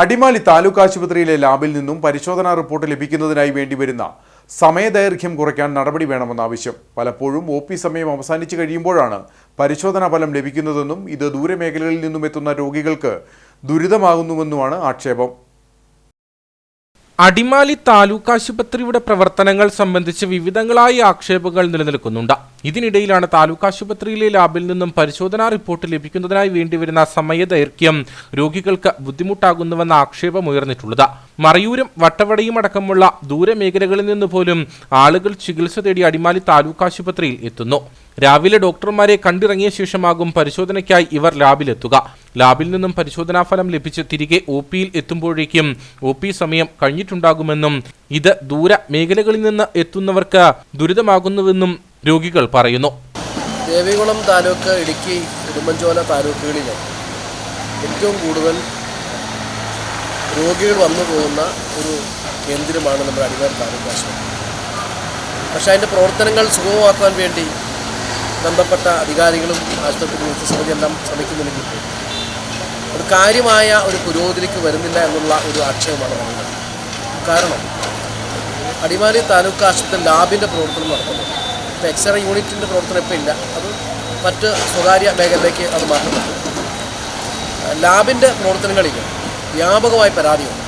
അടിമാലി താലൂക്ക് ആശുപത്രിയിലെ ലാബിൽ നിന്നും പരിശോധനാ റിപ്പോർട്ട് ലഭിക്കുന്നതിനായി വേണ്ടിവരുന്ന സമയദൈർഘ്യം കുറയ്ക്കാൻ നടപടി വേണമെന്ന ആവശ്യം. പലപ്പോഴും ഒ പി സമയം അവസാനിച്ചു കഴിയുമ്പോഴാണ് പരിശോധനാ ഫലം ലഭിക്കുന്നതെന്നും ഇത് ദൂരമേഖലകളിൽ നിന്നും എത്തുന്ന രോഗികൾക്ക് ദുരിതമാകുന്നുവെന്നുമാണ് ആക്ഷേപം. അടിമാലി താലൂക്ക് ആശുപത്രിയുടെ പ്രവർത്തനങ്ങൾ സംബന്ധിച്ച് വിവിധങ്ങളായ ആക്ഷേപങ്ങൾ നിലനിൽക്കുന്നുണ്ട്. ഇതിനിടയിലാണ് താലൂക്ക് ആശുപത്രിയിലെ ലാബിൽ നിന്നും പരിശോധനാ റിപ്പോർട്ട് ലഭിക്കുന്നതിനായി വേണ്ടിവരുന്ന സമയദൈർഘ്യം രോഗികൾക്ക് ബുദ്ധിമുട്ടാകുന്നുവെന്ന ആക്ഷേപം ഉയർന്നിട്ടുള്ളത്. മറയൂരും വട്ടവടയും അടക്കമുള്ള ദൂരമേഖലകളിൽ നിന്ന് പോലും ആളുകൾ ചികിത്സ തേടി അടിമാലി താലൂക്ക് ആശുപത്രിയിൽ എത്തുന്നു. രാവിലെ ഡോക്ടർമാരെ കണ്ടിറങ്ങിയ ശേഷമാകും പരിശോധനയ്ക്കായി ഇവർ ലാബിലെത്തുക. ലാബിൽ നിന്നും പരിശോധനാ ഫലം ലഭിച്ച് തിരികെ ഒ പിയിൽ എത്തുമ്പോഴേക്കും ഒ പി സമയം കഴിഞ്ഞിട്ടുണ്ടാകുമെന്നും ഇത് ദൂര മേഖലകളിൽ നിന്ന് എത്തുന്നവർക്ക് ദുരിതമാകുന്നുവെന്നും രോഗികൾ പറയുന്നു. ദേവികുളം താലൂക്ക് ഇടുക്കി ഉടുമ്പൻചോല താലൂക്കുകളിൽ ഏറ്റവും കൂടുതൽ രോഗികൾ വന്നു പോകുന്ന ഒരു കേന്ദ്രമാണ് നമ്മുടെ അടിവാർ താലൂക്ക് ആശുപത്രി. പക്ഷേ അതിന്റെ പ്രവർത്തനങ്ങൾ സുഗമമാക്കാൻ വേണ്ടി ബന്ധപ്പെട്ട അധികാരികളും ആശുപത്രി സമിതി എല്ലാം ശ്രമിക്കുന്നുണ്ടെങ്കിൽ ഒരു കാര്യമായ ഒരു പുരോഗതിക്ക് വരുന്നില്ല എന്നുള്ള ഒരു ആക്ഷേപമാണ് പറയുന്നത് കാരണം അടിമാലി താലൂക്ക് ആശുപത്രി ലാബിന്റെ പ്രവർത്തനം നടത്തുന്നുണ്ട്. ഇപ്പോൾ എക്സ്റേ യൂണിറ്റിന്റെ പ്രവർത്തനം ഇപ്പോൾ ഇല്ല. അത് മറ്റ് സ്വകാര്യ മേഖലയിലേക്ക് അത് മാറ്റുന്നുണ്ട് ലാബിന്റെ പ്രവർത്തനങ്ങളിൽ വ്യാപകമായി പരാതിയുണ്ട്.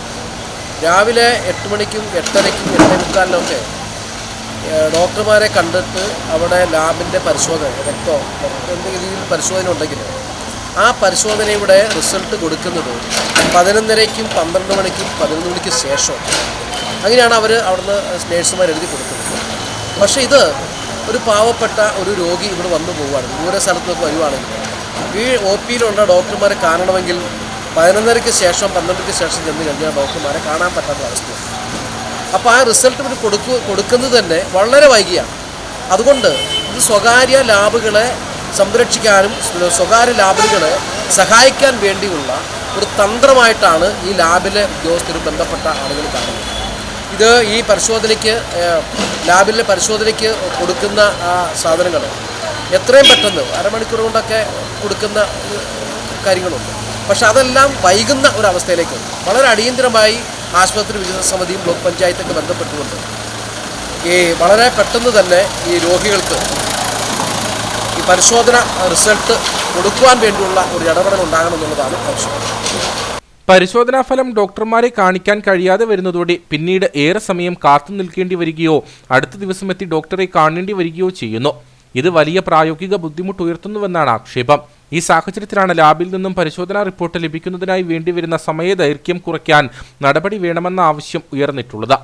രാവിലെ എട്ട് മണിക്കും എട്ടരയ്ക്കും എട്ടേ മുക്കാലിനൊക്കെ ഡോക്ടർമാരെ കണ്ടിട്ട് അവിടെ ലാബിന്റെ പരിശോധന രക്തോ എന്തെങ്കിലും രീതിയിൽ പരിശോധന ഉണ്ടെങ്കിൽ ആ പരിശോധനയുടെ റിസൾട്ട് കൊടുക്കുന്നത് പതിനൊന്നരയ്ക്കും പന്ത്രണ്ട് മണിക്കും പതിനൊന്ന് മണിക്ക് ശേഷം അങ്ങനെയാണ് അവർ അവിടുന്ന് നേഴ്സുമാർ എഴുതി കൊടുക്കുന്നത്. പക്ഷേ ഇത് ഒരു പാവപ്പെട്ട ഒരു രോഗി ഇവിടെ വന്നു പോവുകയാണ്. ദൂരെ സ്ഥലത്തൊക്കെ വരുവാണെങ്കിൽ. ഈ ഒ പിയിലുള്ള ഡോക്ടർമാരെ കാണണമെങ്കിൽ പതിനൊന്നരയ്ക്ക് ശേഷം പന്ത്രണ്ടരയ്ക്ക് ശേഷം ചെന്ന് കഴിഞ്ഞാൽ ഡോക്ടർമാരെ കാണാൻ പറ്റാത്ത അവസ്ഥയാണ്. അപ്പോൾ ആ റിസൾട്ട് ഇവർ കൊടുക്കു കൊടുക്കുന്നത് തന്നെ വളരെ വൈകിയാണ്. അതുകൊണ്ട് ഇത് സ്വകാര്യ ലാബുകളെ സംരക്ഷിക്കാനും സ്വകാര്യ ലാബുകളെ സഹായിക്കാൻ വേണ്ടിയുള്ള ഒരു തന്ത്രമായിട്ടാണ് ഈ ലാബിലെ ഉദ്യോഗസ്ഥരും ബന്ധപ്പെട്ട ആളുകൾ കാണുന്നത്. ഇത് ഈ പരിശോധനയ്ക്ക് ലാബിലെ പരിശോധനയ്ക്ക് കൊടുക്കുന്ന ആ സാധനങ്ങൾ എത്രയും പെട്ടെന്ന് അരമണിക്കൂർ കൊണ്ടൊക്കെ കൊടുക്കുന്ന കാര്യങ്ങളുണ്ട് പക്ഷെ അതെല്ലാം വൈകുന്ന ഒരവസ്ഥയിലേക്ക്. വളരെ അടിയന്തരമായി ആശുപത്രി വികസന സമിതിയും ബ്ലോക്ക് പഞ്ചായത്തൊക്കെ ബന്ധപ്പെട്ടുകൊണ്ട് ഈ വളരെ പെട്ടെന്ന് തന്നെ ഈ രോഗികൾക്ക് ഈ പരിശോധന റിസൾട്ട് കൊടുക്കുവാൻ വേണ്ടിയുള്ള ഒരു ഇടപെടൽ ഉണ്ടാകണമെന്നുള്ളതാണ് ആവശ്യം പരിശോധനാ ഫലം ഡോക്ടർമാരെ കാണിക്കാൻ കഴിയാതെ വരുന്നതോടെ പിന്നീട് ഏറെ സമയം കാത്തു നിൽക്കേണ്ടി വരികയോ അടുത്ത ദിവസം എത്തി ഡോക്ടറെ കാണേണ്ടി വരികയോ ചെയ്യുന്നു. ഇത് വലിയ പ്രായോഗിക ബുദ്ധിമുട്ട് ഉയർത്തുന്നുവെന്നാണ് ആക്ഷേപം. ഈ സാഹചര്യത്തിലാണ് ലാബിൽ നിന്നും പരിശോധനാ റിപ്പോർട്ട് ലഭിക്കുന്നതിനായി വേണ്ടിവരുന്ന സമയദൈർഘ്യം കുറയ്ക്കാൻ നടപടി വേണമെന്ന ആവശ്യം ഉയർന്നിട്ടുള്ളത്.